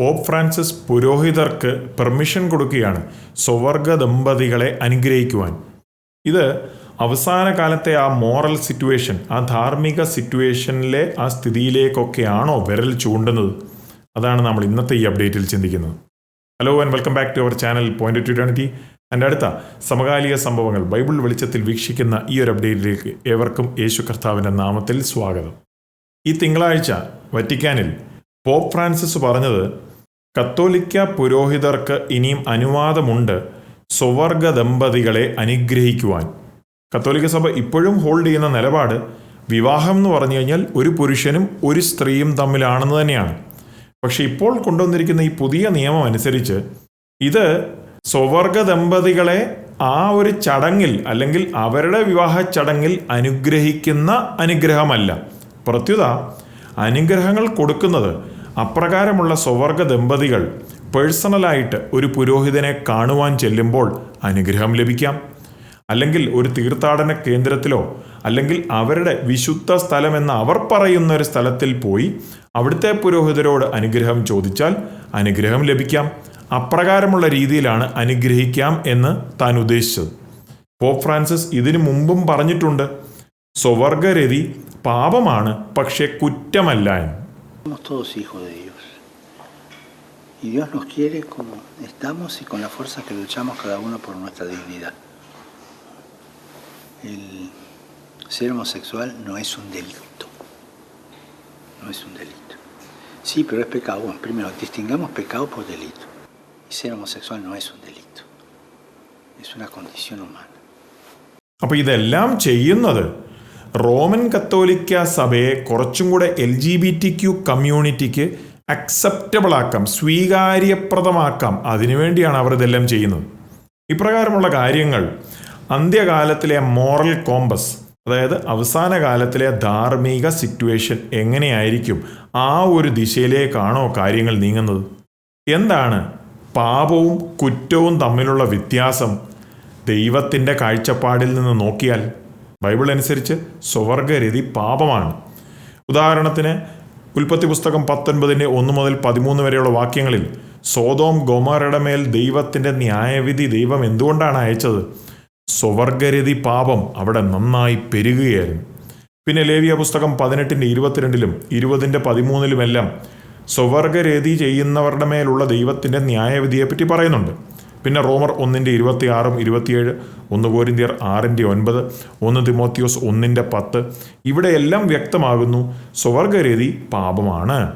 Pop Francis പുരോഹിതർക്ക് permission കൊടുക്കുകയാണ് സ്വവർഗ ദമ്പതികളെ അനുഗ്രഹിക്കുവാൻ. ഇത് അവസാന കാലത്തെ ആ മോറൽ സിറ്റുവേഷൻ ആ ധാർമ്മിക സിറ്റുവേഷനിലെ ആ സ്ഥിതിയിലേക്കൊക്കെയാണോ വിരൽ ചൂണ്ടുന്നത്? അതാണ് നമ്മൾ ഇന്നത്തെ ഈ അപ്ഡേറ്റിൽ ചിന്തിക്കുന്നത്. Hello and welcome back to our channel point to eternity എന്റെ അടുത്ത സമകാലിക സംഭവങ്ങൾ ബൈബിൾ വെളിച്ചത്തിൽ വീക്ഷിക്കുന്ന ഈ ഒരു അപ്ഡേറ്റിലേക്ക് ഏവർക്കും യേശു കർത്താവിന്റെ നാമത്തിൽ സ്വാഗതം. ഈ തിങ്കളാഴ്ച വറ്റിക്കാനിൽ പോപ്പ് ഫ്രാൻസിസ് പറഞ്ഞത് കത്തോലിക്ക പുരോഹിതർക്ക് ഇനിയും അനുവാദമുണ്ട് സ്വവർഗ ദമ്പതികളെ അനുഗ്രഹിക്കുവാൻ. കത്തോലിക്ക സഭ ഇപ്പോഴും ഹോൾഡ് ചെയ്യുന്ന നിലപാട് വിവാഹം എന്ന് പറഞ്ഞു കഴിഞ്ഞാൽ ഒരു പുരുഷനും ഒരു സ്ത്രീയും തമ്മിലാണെന്ന് തന്നെയാണ്. പക്ഷേ ഇപ്പോൾ കൊണ്ടുവന്നിരിക്കുന്ന ഈ പുതിയ നിയമം അനുസരിച്ച് ഇത് സ്വവർഗ ദമ്പതികളെ ആ ഒരു ചടങ്ങിൽ അല്ലെങ്കിൽ അവരുടെ വിവാഹ ചടങ്ങിൽ അനുഗ്രഹിക്കുന്ന അനുഗ്രഹമല്ല. പ്രത്യുത അനുഗ്രഹങ്ങൾ കൊടുക്കുന്നത് അപ്രകാരമുള്ള സ്വവർഗ ദമ്പതികൾ പേഴ്സണലായിട്ട് ഒരു പുരോഹിതനെ കാണുവാൻ ചെല്ലുമ്പോൾ അനുഗ്രഹം ലഭിക്കാം. അല്ലെങ്കിൽ ഒരു തീർത്ഥാടന കേന്ദ്രത്തിലോ അല്ലെങ്കിൽ അവരുടെ വിശുദ്ധ സ്ഥലമെന്ന് അവർ പറയുന്ന ഒരു സ്ഥലത്തിൽ പോയി അവിടുത്തെ പുരോഹിതരോട് അനുഗ്രഹം ചോദിച്ചാൽ അനുഗ്രഹം ലഭിക്കാം. അപ്രകാരമുള്ള രീതിയിലാണ് അനുഗ്രഹിക്കാം എന്ന് താൻ ഉദ്ദേശിച്ചത്. പോപ്പ് ഫ്രാൻസിസ് ഇതിനു മുമ്പും പറഞ്ഞിട്ടുണ്ട് സ്വവർഗരതി പാപമാണ് പക്ഷേ കുറ്റമല്ല എന്ന്. Somos todos hijos de Dios. Y Dios nos quiere como estamos y con la fuerza que luchamos cada uno por nuestra dignidad. El ser homosexual no es un delito. No es un delito. Sí, pero es pecado. Bueno, primero, distingamos pecado por delito. Y ser homosexual no es un delito. Es una condición humana. അപ്പോൾ ഇതെല്ലാം ചെയ്യുന്നത് Roman കത്തോലിക്ക സഭയെ കുറച്ചും കൂടെ L G B T Q കമ്മ്യൂണിറ്റിക്ക് acceptable ആക്കാം സ്വീകാര്യപ്രദമാക്കാം. അതിനുവേണ്ടിയാണ് അവർ ഇതെല്ലാം ചെയ്യുന്നത്. ഇപ്രകാരമുള്ള കാര്യങ്ങൾ അന്ത്യകാലത്തിലെ മോറൽ കോമ്പസ് അതായത് അവസാന കാലത്തിലെ ധാർമ്മിക സിറ്റുവേഷൻ എങ്ങനെയായിരിക്കും? ആ ഒരു ദിശയിലേക്കാണോ കാര്യങ്ങൾ നീങ്ങുന്നത്? എന്താണ് പാപവും കുറ്റവും തമ്മിലുള്ള വ്യത്യാസം? ദൈവത്തിന്റെ കാഴ്ചപ്പാടിൽ നിന്ന് നോക്കിയാൽ ബൈബിൾ അനുസരിച്ച് സ്വവർഗരതി പാപമാണ്. ഉദാഹരണത്തിന് ഉൽപ്പത്തി പുസ്തകം പത്തൊൻപതിന്റെ ഒന്ന് മുതൽ പതിമൂന്ന് വരെയുള്ള വാക്യങ്ങളിൽ സോതോം ഗോമറയുടെ മേൽ ദൈവത്തിന്റെ ന്യായവിധി ദൈവം എന്തുകൊണ്ടാണ് അയച്ചത്? സ്വവർഗരതി പാപം അവിടെ നന്നായി പെരുകുകയായിരുന്നു. പിന്നെ ലേവിയ പുസ്തകം പതിനെട്ടിന്റെ ഇരുപത്തിരണ്ടിലും ഇരുപതിന്റെ പതിമൂന്നിലുമെല്ലാം സ്വവർഗരതി ചെയ്യുന്നവരുടെ മേലുള്ള ദൈവത്തിന്റെ ന്യായവിധിയെപ്പറ്റി പറയുന്നുണ്ട്. പിന്നെ റോമർ ഒന്നിന്റെ ഇരുപത്തി ആറും ഇരുപത്തിയേഴ് ഒന്ന് കോരിന്തിയർ ആറിന്റെ ഒൻപത് ഒന്ന് തിമോത്തിയോസ് ഒന്നിന്റെ പത്ത് ഇവിടെയെല്ലാം വ്യക്തമാകുന്നു സ്വർഗരതി പാപമാണ്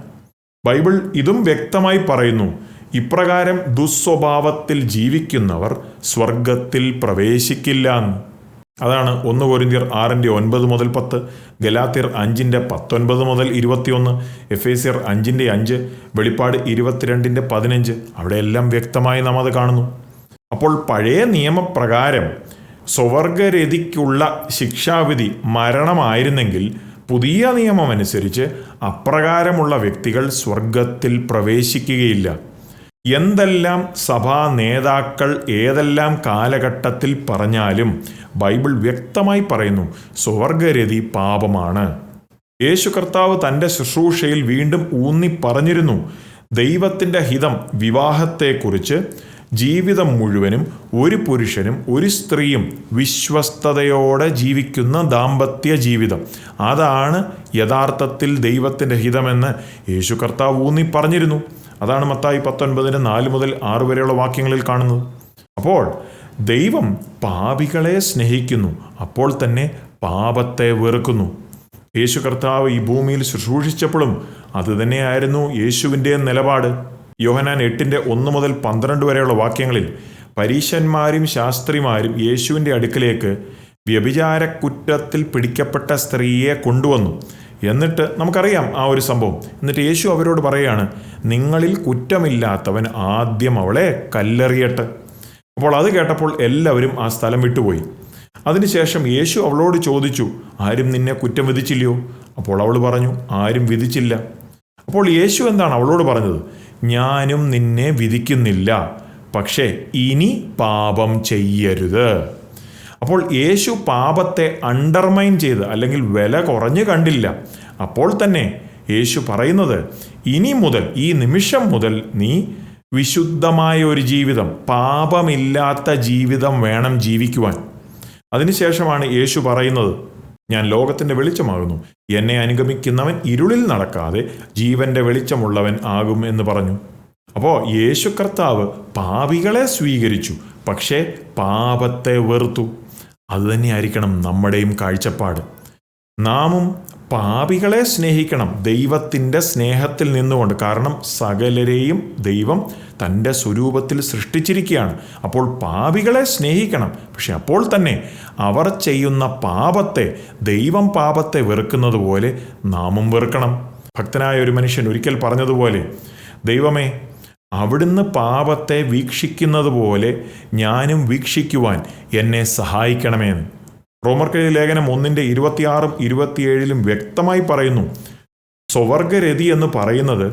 ബൈബിൾ ഇതും വ്യക്തമായി പറയുന്നു ഇപ്രകാരം ദുസ്വഭാവത്തിൽ ജീവിക്കുന്നവർ സ്വർഗത്തിൽ പ്രവേശിക്കില്ല. അതാണ് ഒന്ന് കോരിന്തിയർ ആറിന്റെ ഒൻപത് മുതൽ പത്ത് ഗലാത്തിയർ അഞ്ചിന്റെ പത്തൊൻപത് മുതൽ ഇരുപത്തിയൊന്ന് എഫ് എ സിയർ അഞ്ചിന്റെ അഞ്ച് വെളിപ്പാട് ഇരുപത്തിരണ്ടിന്റെ പതിനഞ്ച്. അവിടെയെല്ലാം വ്യക്തമായി നാം അത് കാണുന്നു. അപ്പോൾ പഴയ നിയമപ്രകാരം സ്വവർഗരതിക്കുള്ള ശിക്ഷാവിധി മരണമായിരുന്നെങ്കിൽ പുതിയ നിയമമനുസരിച്ച് അപ്രകാരമുള്ള വ്യക്തികൾ സ്വർഗത്തിൽ പ്രവേശിക്കുകയില്ല. എന്തെല്ലാം സഭാ നേതാക്കൾ ഏതെല്ലാം കാലഘട്ടത്തിൽ പറഞ്ഞാലും ബൈബിൾ വ്യക്തമായി പറയുന്നു സ്വർഗരതി പാപമാണ്. യേശു കർത്താവ് തന്റെ ശുശ്രൂഷയിൽ വീണ്ടും ഊന്നി പറഞ്ഞിരുന്നു ദൈവത്തിന്റെ ഹിതം വിവാഹത്തെക്കുറിച്ച് ജീവിതം മുഴുവനും ഒരു പുരുഷനും ഒരു സ്ത്രീയും വിശ്വസ്തയോടെ ജീവിക്കുന്ന ദാമ്പത്യ ജീവിതം. അതാണ് യഥാർത്ഥത്തിൽ ദൈവത്തിന്റെ ഹിതമെന്ന് യേശു കർത്താവ് ഊന്നി പറഞ്ഞിരുന്നു. അതാണ് മത്തായി പത്തൊൻപതിന് നാല് മുതൽ ആറ് വരെയുള്ള വാക്യങ്ങളിൽ കാണുന്നത്. അപ്പോൾ ദൈവം പാപികളെ സ്നേഹിക്കുന്നു അപ്പോൾ തന്നെ പാപത്തെ വെറുക്കുന്നു. യേശു കർത്താവ് ഈ ഭൂമിയിൽ ശുശ്രൂഷിച്ചപ്പോഴും അതുതന്നെയായിരുന്നു യേശുവിന്റെ നിലപാട്. യോഹനാൻ എട്ടിന്റെ ഒന്ന് മുതൽ പന്ത്രണ്ട് വരെയുള്ള വാക്യങ്ങളിൽ പരീശന്മാരും ശാസ്ത്രിമാരും യേശുവിന്റെ അടുക്കിലേക്ക് വ്യഭിചാര കുറ്റത്തിൽ പിടിക്കപ്പെട്ട സ്ത്രീയെ കൊണ്ടുവന്നു. എന്നിട്ട് നമുക്കറിയാം ആ ഒരു സംഭവം. എന്നിട്ട് യേശു അവരോട് പറയാണ് നിങ്ങളിൽ കുറ്റമില്ലാത്തവൻ ആദ്യം അവളെ കല്ലെറിയട്ടെ. അപ്പോൾ അത് കേട്ടപ്പോൾ എല്ലാവരും ആ സ്ഥലം വിട്ടുപോയി. അതിനുശേഷം യേശു അവളോട് ചോദിച്ചു ആരും നിന്നെ കുറ്റം വിധിച്ചില്ലയോ? അപ്പോൾ അവൾ പറഞ്ഞു ആരും വിധിച്ചില്ല. അപ്പോൾ യേശു എന്താണ് അവളോട് പറഞ്ഞത്? ഞാനും നിന്നെ വിധിക്കുന്നില്ല പക്ഷേ ഇനി പാപം ചെയ്യരുത്. അപ്പോൾ യേശു പാപത്തെ അണ്ടർമൈൻ ചെയ്ത് അല്ലെങ്കിൽ വില കുറഞ്ഞു കണ്ടില്ല. അപ്പോൾ തന്നെ യേശു പറയുന്നത് ഇനി മുതൽ ഈ നിമിഷം മുതൽ നീ വിശുദ്ധമായ ഒരു ജീവിതം പാപമില്ലാത്ത ജീവിതം വേണം ജീവിക്കുവാൻ. അതിനുശേഷമാണ് യേശു പറയുന്നത് ഞാൻ ലോകത്തിന്റെ വെളിച്ചമാകുന്നു. എന്നെ അനുഗമിക്കുന്നവൻ ഇരുളിൽ നടക്കാതെ ജീവന്റെ വെളിച്ചമുള്ളവൻ ആകും എന്ന് പറഞ്ഞു. അപ്പോൾ യേശു കർത്താവ് പാപികളെ സ്വീകരിച്ചു പക്ഷേ പാപത്തെ വെറുത്തു. അതുതന്നെയായിരിക്കണം നമ്മുടെയും കാഴ്ചപ്പാട്. നാമും പാപികളെ സ്നേഹിക്കണം ദൈവത്തിന്റെ സ്നേഹത്തിൽ നിന്നുകൊണ്ട്. കാരണം സകലരെയും ദൈവം തന്റെ സ്വരൂപത്തിൽ സൃഷ്ടിച്ചിരിക്കുകയാണ്. അപ്പോൾ പാപികളെ സ്നേഹിക്കണം. പക്ഷെ അപ്പോൾ തന്നെ അവർ ചെയ്യുന്ന പാപത്തെ ദൈവം പാപത്തെ വെറുക്കുന്നത് പോലെ നാമും വെറുക്കണം. ഭക്തനായ ഒരു മനുഷ്യൻ ഒരിക്കൽ പറഞ്ഞതുപോലെ ദൈവമേ അവിടുന്ന് പാപത്തെ വീക്ഷിക്കുന്നത് പോലെ ഞാനും വീക്ഷിക്കുവാൻ എന്നെ സഹായിക്കണമെന്ന്. റോമർക്കഴി ലേഖനം ഒന്നിന്റെ ഇരുപത്തിയാറും ഇരുപത്തിയേഴിലും വ്യക്തമായി പറയുന്നു. സ്വവർഗരതി എന്ന് പറയുന്നത്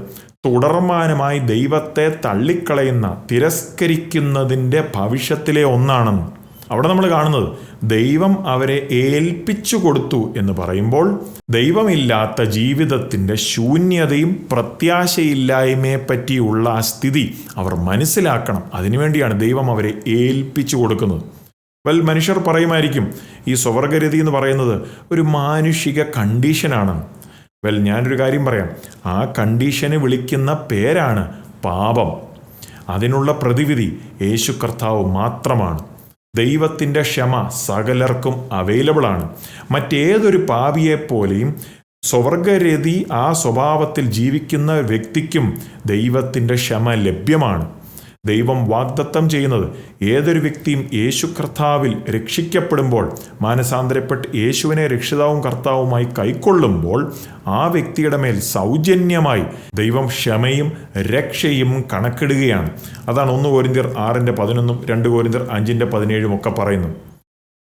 തുടർമാനമായി ദൈവത്തെ തള്ളിക്കളയുന്ന തിരസ്കരിക്കുന്നതിന്റെ ഭവിഷ്യത്തിലെ ഒന്നാണെന്ന്. അവിടെ നമ്മൾ കാണുന്നത് ദൈവം അവരെ ഏൽപ്പിച്ചു കൊടുത്തു എന്ന് പറയുമ്പോൾ ദൈവമില്ലാത്ത ജീവിതത്തിന്റെ ശൂന്യതയും പ്രത്യാശയില്ലായ്മയെ പറ്റിയുള്ള ആ സ്ഥിതി അവർ മനസ്സിലാക്കണം. അതിനുവേണ്ടിയാണ് ദൈവം അവരെ ഏൽപ്പിച്ചു കൊടുക്കുന്നത്. വെൽ മനുഷ്യർ പറയുമായിരിക്കും ഈ സ്വവർഗരതി എന്ന് പറയുന്നത് ഒരു മാനുഷിക കണ്ടീഷനാണ് വെൽ ഞാനൊരു കാര്യം പറയാം. ആ കണ്ടീഷനെ വിളിക്കുന്ന പേരാണ് പാപം. അതിനുള്ള പ്രതിവിധി യേശു കർത്താവ് മാത്രമാണ്. ദൈവത്തിന്റെ ക്ഷമ സകലർക്കും അവൈലബിൾ ആണ്. മറ്റേതൊരു പാപിയെപ്പോലെയും സ്വർഗരതി ആ സ്വഭാവത്തിൽ ജീവിക്കുന്ന വ്യക്തിക്കും ദൈവത്തിന്റെ ക്ഷമ ലഭ്യമാണ്. ദൈവം വാഗ്ദത്തം ചെയ്യുന്നത്. ഏതൊരു വ്യക്തിയും യേശു കർത്താവിൽ രക്ഷിക്കപ്പെടുമ്പോൾ മാനസാന്തരപ്പെട്ട് യേശുവിനെ രക്ഷിതാവും കർത്താവുമായി കൈക്കൊള്ളുമ്പോൾ ആ വ്യക്തിയുടെ മേൽ സൗജന്യമായി ദൈവം ക്ഷമയും രക്ഷയും കണക്കിടുകയാണ്. അതാണ് ഒന്ന് കോരിന്തിയർ ആറിന്റെ പതിനൊന്നും രണ്ട് കോരിന്തിയർ അഞ്ചിന്റെ പതിനേഴും ഒക്കെ പറയുന്നു.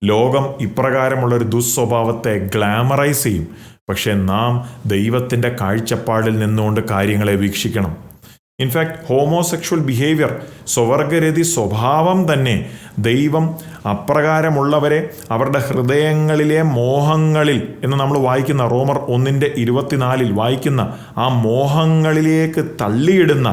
ലോകം ഇപ്രകാരമുള്ളൊരു ദുസ്വഭാവത്തെ ഗ്ലാമറൈസ് ചെയ്യും. പക്ഷേ നാം ദൈവത്തിന്റെ കാഴ്ചപ്പാടിൽ നിന്നുകൊണ്ട് കാര്യങ്ങളെ വീക്ഷിക്കണം. ഇൻഫാക്ട് ഹോമോസെക്ഷൽ ബിഹേവിയർ സ്വവർഗരതി സ്വഭാവം തന്നെ ദൈവം അപ്രകാരമുള്ളവരെ അവരുടെ ഹൃദയങ്ങളിലെ മോഹങ്ങളിൽ എന്ന് നമ്മൾ വായിക്കുന്ന റോമർ ഒന്നിന്റെ ഇരുപത്തിനാലിൽ വായിക്കുന്ന ആ മോഹങ്ങളിലേക്ക് തള്ളിയിടുന്ന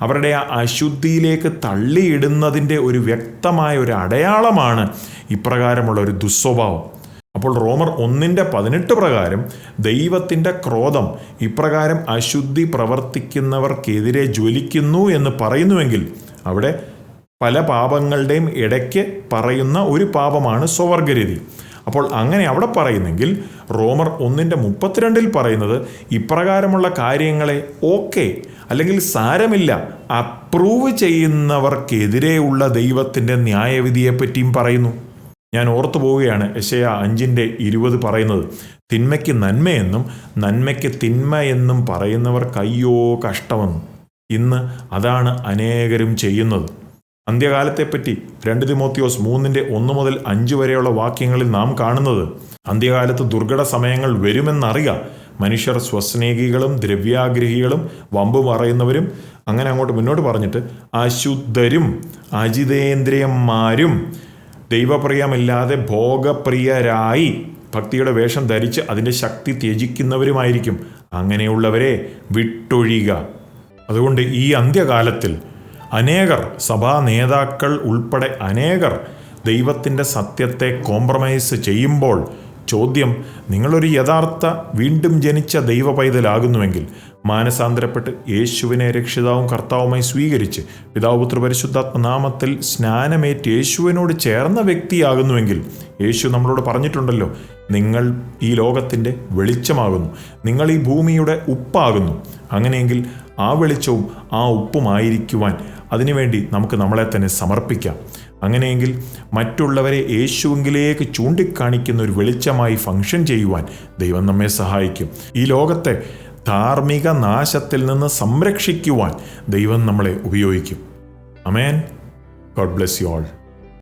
അവരുടെ ആ അശുദ്ധിയിലേക്ക് തള്ളിയിടുന്നതിന്റെ ഒരു വ്യക്തമായ ഒരു അടയാളമാണ് ഇപ്രകാരമുള്ള ഒരു ദുസ്വഭാവം. അപ്പോൾ റോമർ ഒന്നിന്റെ പതിനെട്ട് പ്രകാരം ദൈവത്തിന്റെ ക്രോധം ഇപ്രകാരം അശുദ്ധി പ്രവർത്തിക്കുന്നവർക്കെതിരെ ജ്വലിക്കുന്നു എന്ന് പറയുന്നുവെങ്കിൽ അവിടെ പല പാപങ്ങളുടെയും ഇടയ്ക്ക് പറയുന്ന ഒരു പാപമാണ് സ്വവർഗരതി അപ്പോൾ അങ്ങനെ അവിടെ പറയുന്നെങ്കിൽ റോമർ ഒന്നിന്റെ മുപ്പത്തിരണ്ടിൽ പറയുന്നത് ഇപ്രകാരമുള്ള കാര്യങ്ങളെ ഓക്കെ അല്ലെങ്കിൽ സാരമില്ല അപ്രൂവ് ചെയ്യുന്നവർക്കെതിരെയുള്ള ദൈവത്തിന്റെ ന്യായവിധിയെപ്പറ്റിയും പറയുന്നു. ഞാൻ ഓർത്തു പോവുകയാണ്. യശയ അഞ്ചിന്റെ ഇരുപത് പറയുന്നത്. തിന്മയ്ക്ക് നന്മയെന്നും നന്മയ്ക്ക് തിന്മ എന്നും പറയുന്നവർ കയ്യോ കഷ്ടമെന്നും. ഇന്ന് അതാണ് അനേകരും ചെയ്യുന്നത്. അന്ത്യകാലത്തെപ്പറ്റി രണ്ട് തിമോത്തിയോസ് മൂന്നിന്റെ ഒന്ന് മുതൽ അഞ്ച് വരെയുള്ള വാക്യങ്ങളിൽ നാം കാണുന്നത് അന്ത്യകാലത്ത് ദുർഘട സമയങ്ങൾ വരുമെന്നറിയുക മനുഷ്യർ സ്വസ്നേഹികളും ദ്രവ്യാഗ്രഹികളും വമ്പ് പറയുന്നവരും അങ്ങനെ അങ്ങോട്ട് മുന്നോട്ട് പറഞ്ഞിട്ട് അശുദ്ധരും അജിതേന്ദ്രിയന്മാരും ദൈവപ്രിയമില്ലാതെ ഭോഗപ്രിയരായി ഭക്തിയുടെ വേഷം ധരിച്ച് അതിന്റെ ശക്തി ത്യജിക്കുന്നവരുമായിരിക്കും. അങ്ങനെയുള്ളവരെ വിട്ടൊഴിയുക. അതുകൊണ്ട് ഈ അന്ത്യകാലത്തിൽ അനേകർ സഭാ നേതാക്കൾ ഉൾപ്പെടെ അനേകർ ദൈവത്തിന്റെ സത്യത്തെ കോംപ്രമൈസ് ചെയ്യുമ്പോൾ ചോദ്യം നിങ്ങളൊരു യഥാർത്ഥ വീണ്ടും ജനിച്ച ദൈവ പൈതലാകുന്നുവെങ്കിൽ മാനസാന്തരപ്പെട്ട് യേശുവിനെ രക്ഷിതാവും കർത്താവുമായി സ്വീകരിച്ച് പിതാവുപുത്ര പരിശുദ്ധാത്മ നാമത്തിൽ സ്നാനമേറ്റ് യേശുവിനോട് ചേർന്ന വ്യക്തിയാകുന്നുവെങ്കിൽ യേശു നമ്മളോട് പറഞ്ഞിട്ടുണ്ടല്ലോ നിങ്ങൾ ഈ ലോകത്തിന്റെ വെളിച്ചമാകുന്നു. നിങ്ങൾ ഈ ഭൂമിയുടെ ഉപ്പാകുന്നു. അങ്ങനെയെങ്കിൽ ആ വെളിച്ചവും ആ ഉപ്പുമായിരിക്കുവാൻ അതിനുവേണ്ടി നമുക്ക് നമ്മളെ തന്നെ സമർപ്പിക്കാം. അങ്ങനെയെങ്കിൽ മറ്റുള്ളവരെ യേശുവെങ്കിലേക്ക് ചൂണ്ടിക്കാണിക്കുന്ന ഒരു വെളിച്ചമായി ഫങ്ഷൻ ചെയ്യുവാൻ ദൈവം നമ്മെ സഹായിക്കും. ഈ ലോകത്തെ ധാർമ്മിക നാശത്തിൽ നിന്ന് സംരക്ഷിക്കുവാൻ ദൈവം നമ്മളെ ഉപയോഗിക്കും. അമേൻ ഗോഡ് ബ്ലെസ് യു ആൾ